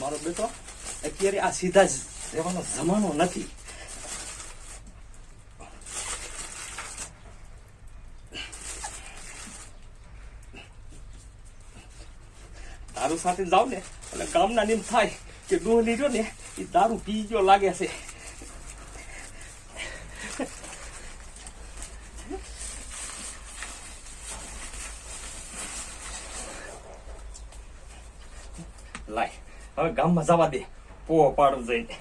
મારો બેટો અત્યારે આ સીધા જ રહેવાનો જમાનો નથી. દારૂ સાથે જાવ ને. એટલે ગામના નિમ થાય કે ડોહલી લીધો ને, એ દારૂ પી ગયો લાગે છે લાય હવે ગામમાં જવા દે. પો પાડું જઈને.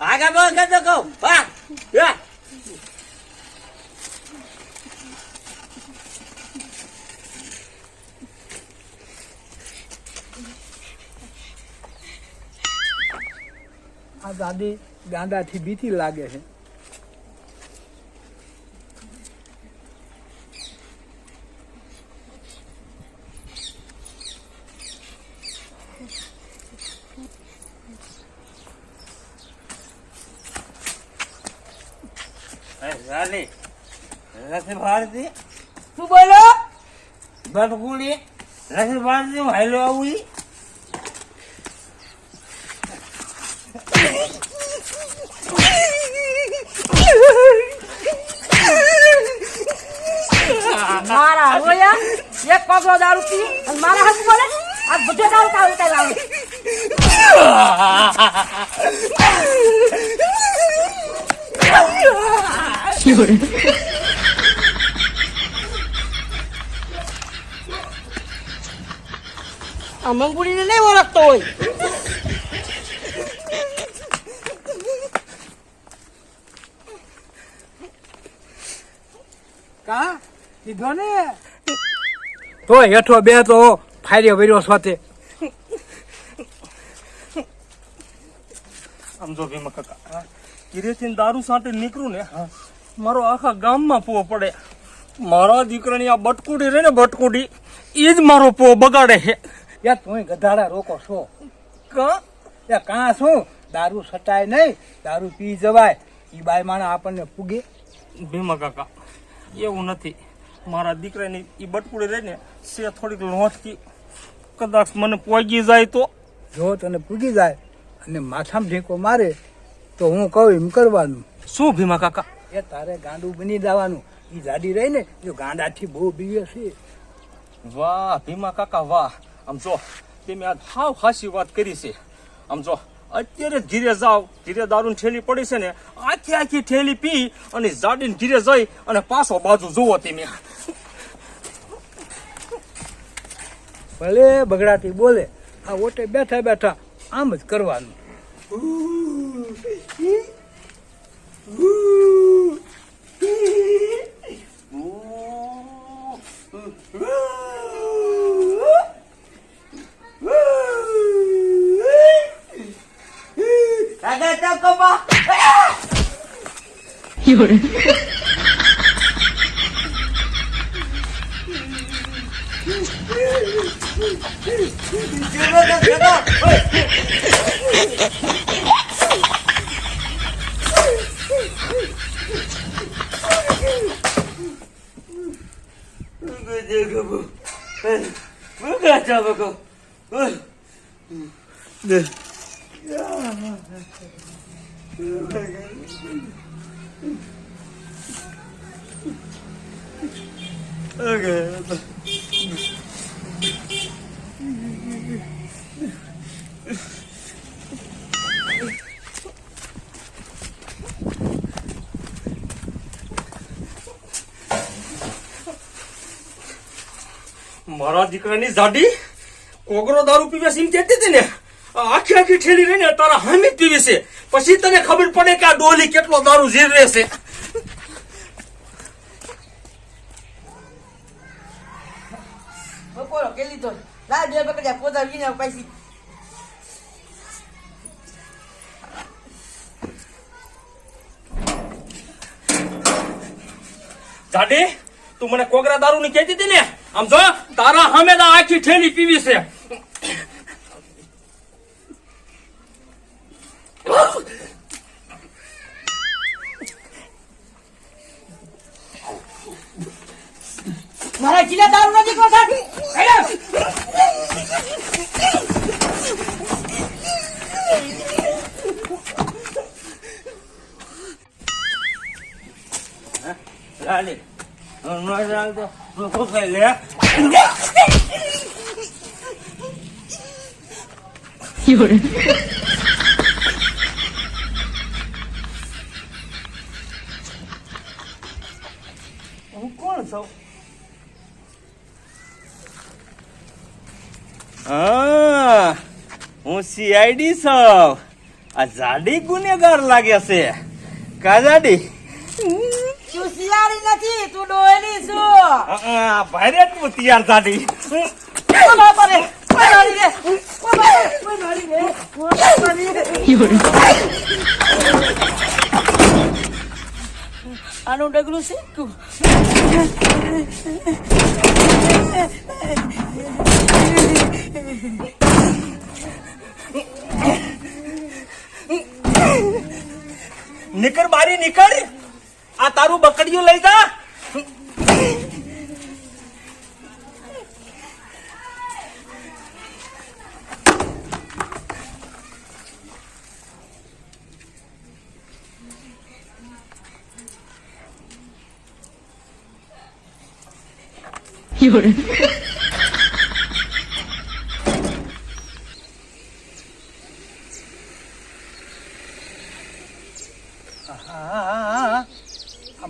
આગળ બોલ કરતો કહું. વાહ. આ દાદી ગાંડાથી બીતી લાગે છે. નથી ભારતી શું બોલો? ભટકુડી નથી ભારતી હું હાલો આવું મારા રોયા, એક પગલો દારૂ પી અને મારા હાથ બોલે, આ બધો દારૂ કાઢી કઈ લાવે આ મંગુડીને નહીં ઓળખતો હોય. કા? ને? તો હેઠો બે તો ફાયરે વર્યો સાથે. સમજો જો કાકા કિરેથી દારૂ સાથે નીકળું ને મારો આખા ગામમાં પો પડે. મારા દીકરાની આ બટકુડી રે ને બટકુડી એ જ મારો પો બગાડે છે. યા તું ગધાડા રોકો છો? કા? એ કાં શું દારૂ સટાય નહીં દારૂ પી જવાય. એ બાય માણા આપણને પૂગે. ભીમા કાકા એવું નથી. મારા દીકરાની એ બટકુડી રહીને ને સે થોડીક લોંચકી કદાચ મને પોગી જાય તો. જો તને પૂગી જાય અને માથામાં ઢેકો મારે તો હું કહું એમ કરવાનું. શું ભીમા કાકા? એ તારે ગાંડું બની જવાનું. એ જાડી રહી ને જો ગાંડાથી બહુ બીવે છે. વાહ ભીમા કાકા વાહ. આમ જો તમે આ હાવ ખાસી વાત કરી છે. આમ જો અત્યારે ધીરે જાવ ઘીરે દારૂની ઠેલી પડી છે ને આખી આખી ઠેલી પી અને જાડીને ઘીરે જઈ અને પાછો બાજુ જુઓ તમે ભલે બગડાતી બોલે આ ઓટે બેઠા બેઠા આમ જ કરવાનું 俺再哥干吧。哎呀，有人。行了，行了，喂。这个不，哎，不干这个工，哎，嗯，那。કપા મારા દીકરાની જાડી કોગરો દારૂ પીવે સીમ કહેતી હતી ને. આખી આખી ઠેલી રહીને તારા હામી પીવી છે. પછી તને ખબર પડે કે આ ડોલી કેટલો દારૂ જીરવે છે. બપોરો બે પોતા વીને પૈસી જાડી તું મને કોગરા દારૂ ની કહેતી હતી ને? આમ જો તારા હામે આખી ઠેલી પીવી છે. રાણી ન ચાલતો તું કઈ લે હું કોણ છું? હા સીઆઈડી છું. આ જાડી ગુનેગાર લાગે છે. કા જાડી? તું શિયાળી નથી તું ડોયલી છું. ભાઈ તું તૈયાર રે આનું ડગલું શીખું નીકળ બારી નીકળ. તારું બકડીયું લઈ જા. આ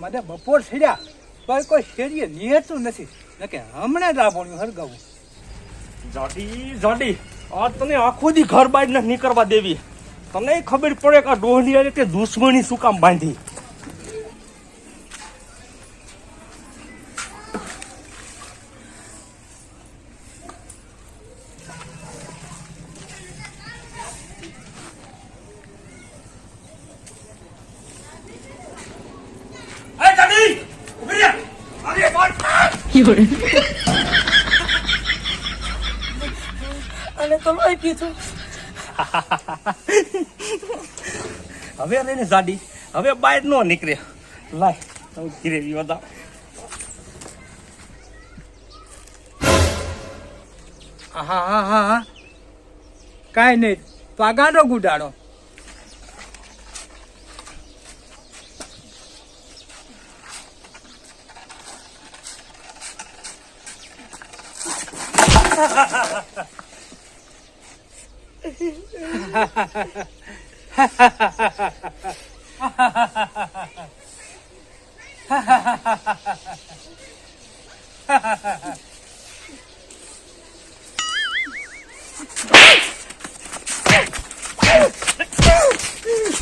મને બપોર છેડ્યા. પણ કોઈ શેરીએ નિહતું નથી. નકે હમણાં જ આભણ્યું હરગાવું. જાડી જાડી, આ તને આખો દી ઘર બહાર નીકળવા દેવી. તને ખબર પડે કે આ હારે તે દુશ્મની શું કામ બાંધી એ જાડી ઊભી રહે અરે પણ અને તો લોહી પીધું હવે જાડી. હવે બહાર નો નીકળે. લાય હું ધીરે બધા હા હા હા હા કાંઈ નહીં. પાગાનો ગુડાડો.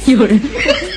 夜。